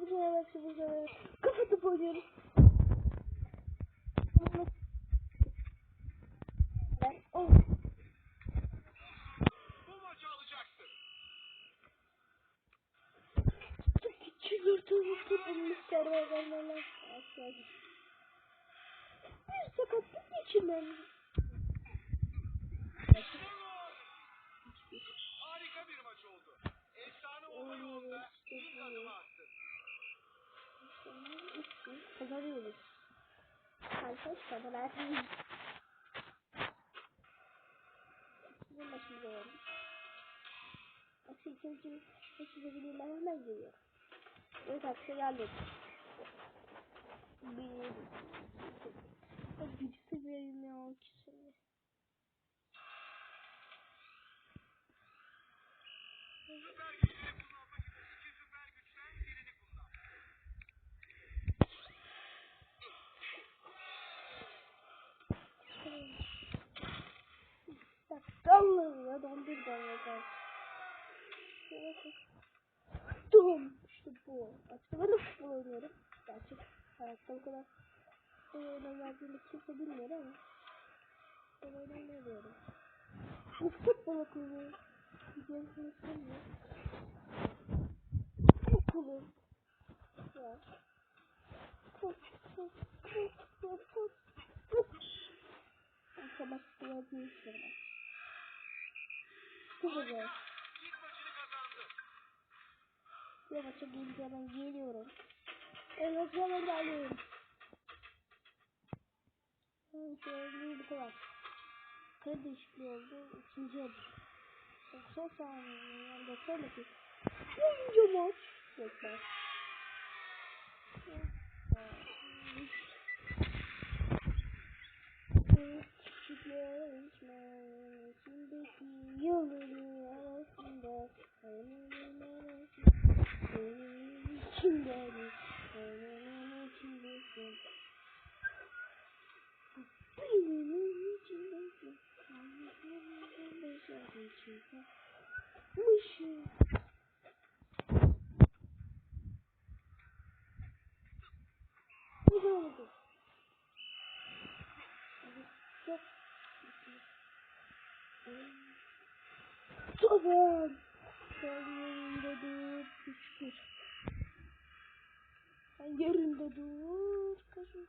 Sıvıcaya bak sıvıcaya bak. Kapatıp oynuyoruz. Ben oh. Bu maçı alacaksın. Küçük yurtumuzda bulmuşlar ve adamlarla aşağı Bir sakatlık geçirmem. Harika bir maç oldu. Efsane olma yolunda ilk adımı attı. Kazanıyoruz. Arkadaşlar beraber. Bu maçımıza varmış. Aksi ikinci maçımıza bilirler hemen geliyor. Evet arkadaşlar geldik. Bir... Ben gücü seviyorum ya. iki seviye. Süper Allah'ım ya ben. Şöyle bak. Dum. İşte bu. Aslında ben de futbol oynuyorum. Gerçek hayatta o kadar oyuna verdiğini kimse bilmiyor ama ben oynamıyorum. Bu futbol okulu. Videosunu sanmıyor. Okulu. Ya. Put, put, put, put, put, put. Arkadaşlar bir şey Çok güzel. İlk maçını kazandı. Bir maça gelince hemen geliyorum. Evet hemen geliyorum. Şöyle bir kadar. Kare değişikliği oldu. İkinci adım. 90 saniye. Yani 90 dakika. Birinci maç. Bekler. Küçükler içmesindeki yolunu arasında Onun arasında Benim içimdedir Onun içindesin Benim içimdesin Benim içimdesin Mışım Bu da oldu. Çok Tamam. Sen yerinde dur. Kışkır. Sen yerinde dur. Bakayım.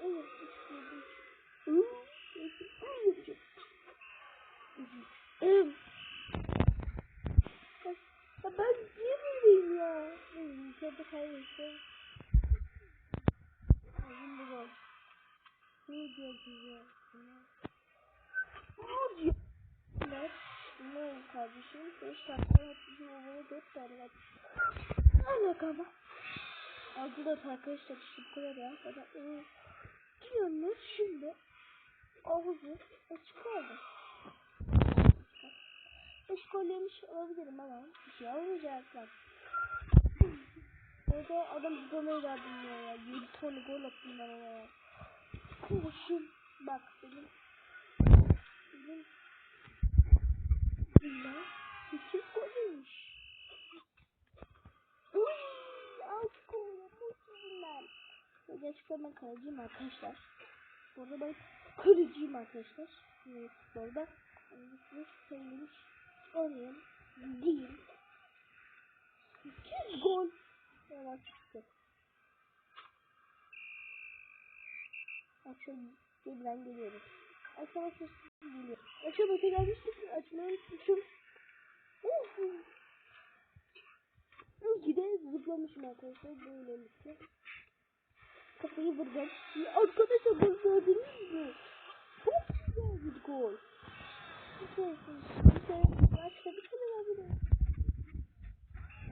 Evet. Kışkır. Evet. Ya ben yemeğim ya. Tadı kaybettim. Ağzım bu var. Ne diyorsun ya? Ne diyor? Ne? Ne kardeşim? 5 dakika yapmışım babaya 4 tane. Ne alaka ama? Aldı da arkadaşlar teşekkür ederim. Bana ıı, diyorsunuz şimdi ağzı açık kaldı. Eşkol yemiş olabilirim ama bir şey olmayacaklar. Orada adam golü verdim ya. 7 tane gol attım ben ona ya. Koşun. Bak benim. Benim. Bilmem. İki golüymüş. Uy, alt gol yapmışım ben. Gerçekten ben kaleciyim arkadaşlar. Arada ben kaleciyim arkadaşlar. Evet, futbolda. Hiç sevmiş. Oynayan değil. 200 gol. Yavaş çıktı. Akşam yeniden geliyoruz. Akşam akşam geliyor. Akşam öte gelmiştik. Açmayı unutmuşum. Uf. Gide zıplamışım arkadaşlar. Böylelikle. Kafayı vuracağım. Ya Arkadaşlar gol gördünüz mü? Çok güzel bir gol. Bir şey, bir şey, başka bir şey var bir de.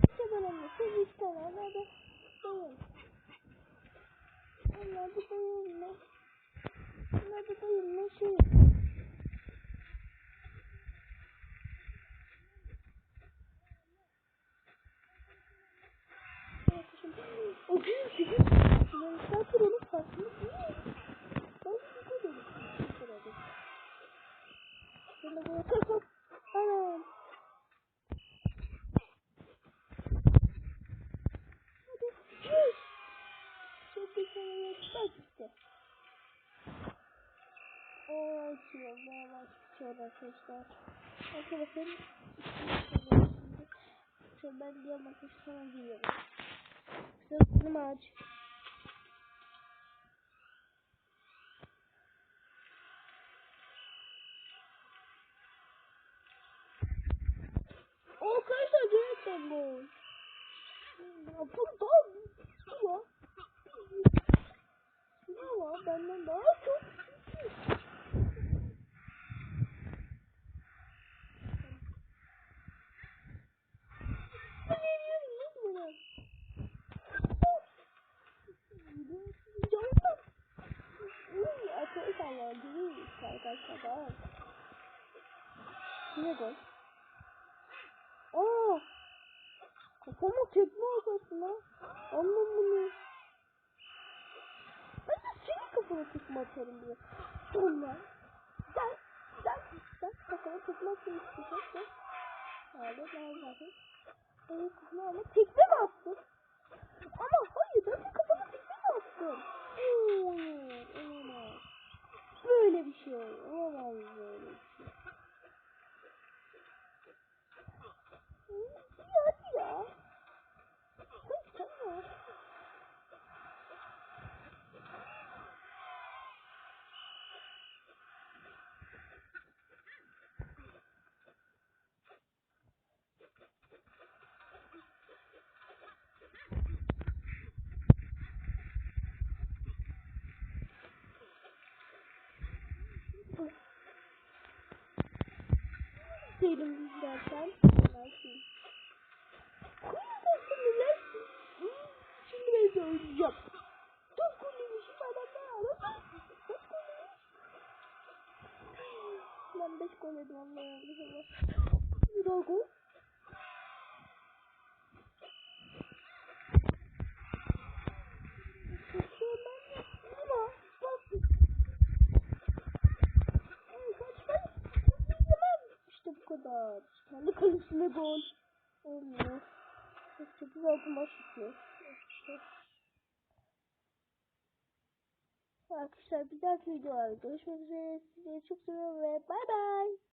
Bir tane anne, siz üç tane, onlar da bayım. Onlar da olmaya başlıyor arkadaşlar. Arkadaşlar şimdi ben diğer maçı sana giyiyorum. Sırtını aç. Arkadaşlar gerçekten bu. Ya buradan ya. Ne var benden daha Arkadaşlar değil arkadaşlar. Ne gol? Aa! Kafama tekme atarsın ha. Anlam bunu. Ben de senin kafana tekme atarım diye. Sonra. Sen, sen, sen kafana tekme atın istiyorsan. Öyle ben zaten. Benim kafama ama tekme mi attın? Ama hayır ben de kafama tekme mi attım? Hayır, olamaz. Böyle bir şey olamaz böyle bir şey. Hadi ya. Hadi tamam. Dersin. Kuyuda sinirlensin. Şimdi ben söyleyeceğim. Dört golüymüş falan da arasın. Kaç golüymüş? Ben beş gol yedim Allah yanlış ama. Bir daha gol. Ama bak işte bu kadar. Kendi kalesine gol. Olmuyor. Çok güzel altı maç bitiyor. Arkadaşlar bir dahaki videolarda görüşmek üzere. Sizi çok seviyorum ve bay bay.